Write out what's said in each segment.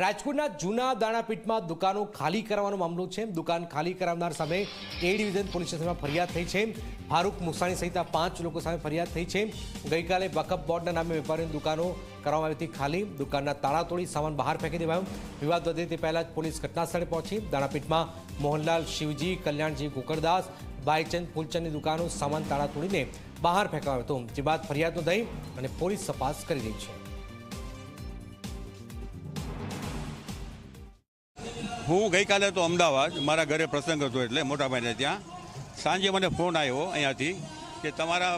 રાજકોટના જૂના દાણાપીઠમાં દુકાનો ખાલી કરવાનો મામલો છે. દુકાન ખાલી કરાવનાર સામે એ ડિવિઝન પોલીસ સ્ટેશનમાં ફરિયાદ થઈ છે. ફારૂક મુસાણી સહિત પાંચ લોકો સામે ફરિયાદ થઈ છે. ગઈકાલે વકફ બોર્ડના નામે વેપારીની દુકાનો કરવામાં આવી હતી ખાલી. દુકાનના તાળા તોડી સામાન બહાર ફેંકી દેવાયો. વિવાદ વધે તે પહેલાં જ પોલીસ ઘટનાસ્થળે પહોંચી. દાણાપીઠમાં મોહનલાલ શિવજી, કલ્યાણજી કુકરદાસ ભાઈચંદ ફૂલચંદની દુકાનો સામાન તાળા તોડીને બહાર ફેંકવામાં હતો. જે બાદ ફરિયાદ નોંધાઈ અને પોલીસ તપાસ કરી રહી છે. હું ગઈકાલે તો અમદાવાદ, મારા ઘરે પ્રસંગ હતો એટલે મોટાભાઈને ત્યાં. સાંજે મને ફોન આવ્યો અહીંયાથી કે તમારા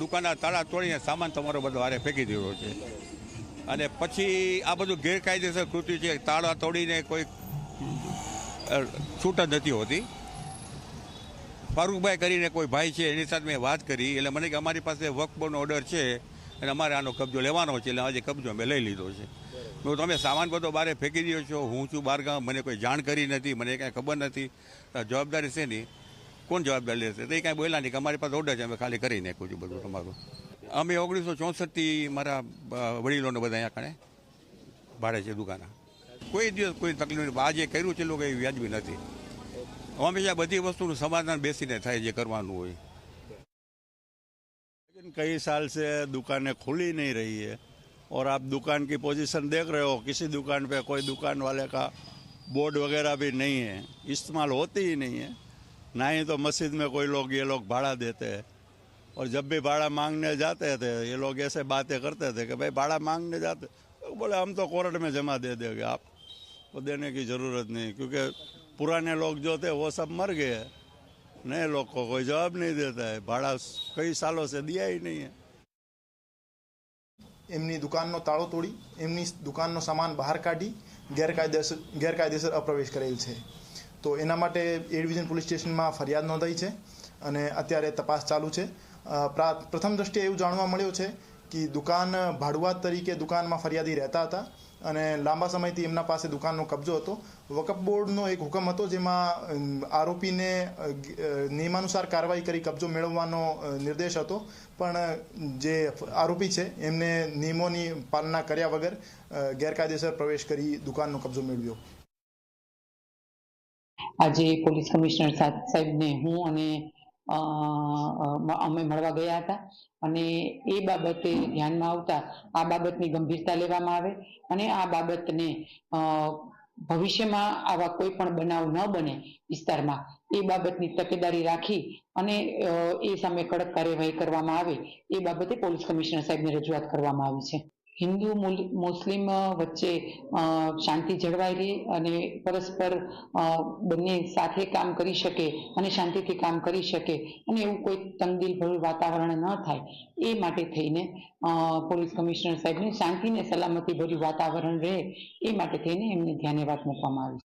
દુકાનના તાળા તોડીને સામાન તમારો બધો હારે ફેંકી દીધો છે. અને પછી આ બધું ગેરકાયદેસર કૃત્ય છે, તાળા તોડીને કોઈ છૂટ જ નથી હોતી. ફારૂકભાઈ કરીને કોઈ ભાઈ છે, એની સાથે મેં વાત કરી, એટલે મને કે અમારી પાસે વકબોનો ઓર્ડર છે અને અમારે આનો કબજો લેવાનો છે, એટલે આજે કબજો અમે લઈ લીધો છે. મેં તમે સામાન બધો બારે ફેંકી દો છો, હું છું બહાર ગામ મને કોઈ જાણ કરી નથી, મને કાંઈ ખબર નથી. જવાબદારી છે નહીં કોણ જવાબદારી લેશે? તો એ કાંઈ બોલ્યા નહીં કે અમારી પાસે ઓર્ડર છે, અમે ખાલી કરી નાખ્યું છું બધું તમારું. અમે ઓગણીસો ચોસઠથી મારા વડીલોને બધા અહીંયા કાણે ભાડે છે દુકાન. કોઈ દિવસ કોઈ તકલીફ નહીં આજે કર્યું છે લોકો, એ વ્યાજબી નથી. હંમેશા બધી વસ્તુનું સમાધાન બેસીને થાય જે કરવાનું હોય. लेकिन कई साल से दुकानें खुली नहीं रही और आप दुकान की पोजीशन देख रहे हो, किसी दुकान पे कोई दुकान वाले का बोर्ड वगैरह भी नहीं है। इस्तेमाल होती ही नहीं है। ना ही तो मस्जिद में कोई लोग ये लोग भाड़ा देते हैं। और जब भी भाड़ा मांगने जाते थे, ये लोग ऐसे बातें करते थे कि भाई भाड़ा मांगने जाते तो बोले, हम तो कोर्ट में जमा दे देंगे, आप आपको देने की ज़रूरत नहीं। क्योंकि पुराने लोग जो थे, वो सब मर गए। नए लोग को कोई जवाब नहीं देता है। भाड़ा कई सालों से दिया ही नहीं है। એમની દુકાનનો તાળો તોડી, એમની દુકાનનો સામાન બહાર કાઢી ગેરકાયદેસર ગેરકાયદેસર અપ્રવેશ કરેલ છે. તો એના માટે એ ડિવિઝન પોલીસ સ્ટેશનમાં ફરિયાદ નોંધાઈ છે અને અત્યારે તપાસ ચાલુ છે. પ્રા- પ્રથમ દ્રષ્ટિએ એવું જાણવા મળ્યું છે કે દુકાન ભાડુઆત તરીકે દુકાનમાં ફરિયાદી રહેતા હતા અને લાંબા સમયથી એમના પાસે દુકાનનો કબજો હતો. વકફ બોર્ડનો એક હુકમ હતો જેમાં આરોપીને નિયમાનુસાર કાર્યવાહી કરી કબજો મેળવવાનો નિર્દેશ હતો. પણ જે આરોપી છે, એમને નિયમોની પાલના કર્યા વગર ગેરકાયદેસર પ્રવેશ કરી દુકાનનો કબજો મેળવ્યો. આજે પોલીસ કમિશનર સાહેબને હું અને અમે મળવા ગયા હતા. અને એ બાબતે ધ્યાનમાં આવતા આ બાબતની ગંભીરતા લેવામાં આવે અને આ બાબતને ભવિષ્યમાં આવા કોઈ પણ બનાવ ન બને વિસ્તારમાં. એ બાબતની તકેદારી રાખી અને એ સામે કડક કાર્યવાહી કરવામાં આવે. એ બાબતે પોલીસ કમિશનર સાહેબને રજૂઆત કરવામાં આવી છે. હિન્દુ મુસ્લિમ વચ્ચે શાંતિ જળવાઈ રહે અને પરસ્પર બંને સાથે કામ કરી શકે અને શાંતિથી કામ કરી શકે અને એવું કોઈ તંગદિલભર્યું વાતાવરણ ન થાય. એ માટે થઈને પોલીસ કમિશનર સાહેબને શાંતિ અને સલામતી ભર્યું વાતાવરણ રહે એ માટે થઈને એમને ધ્યાને વાત મૂકવામાં આવી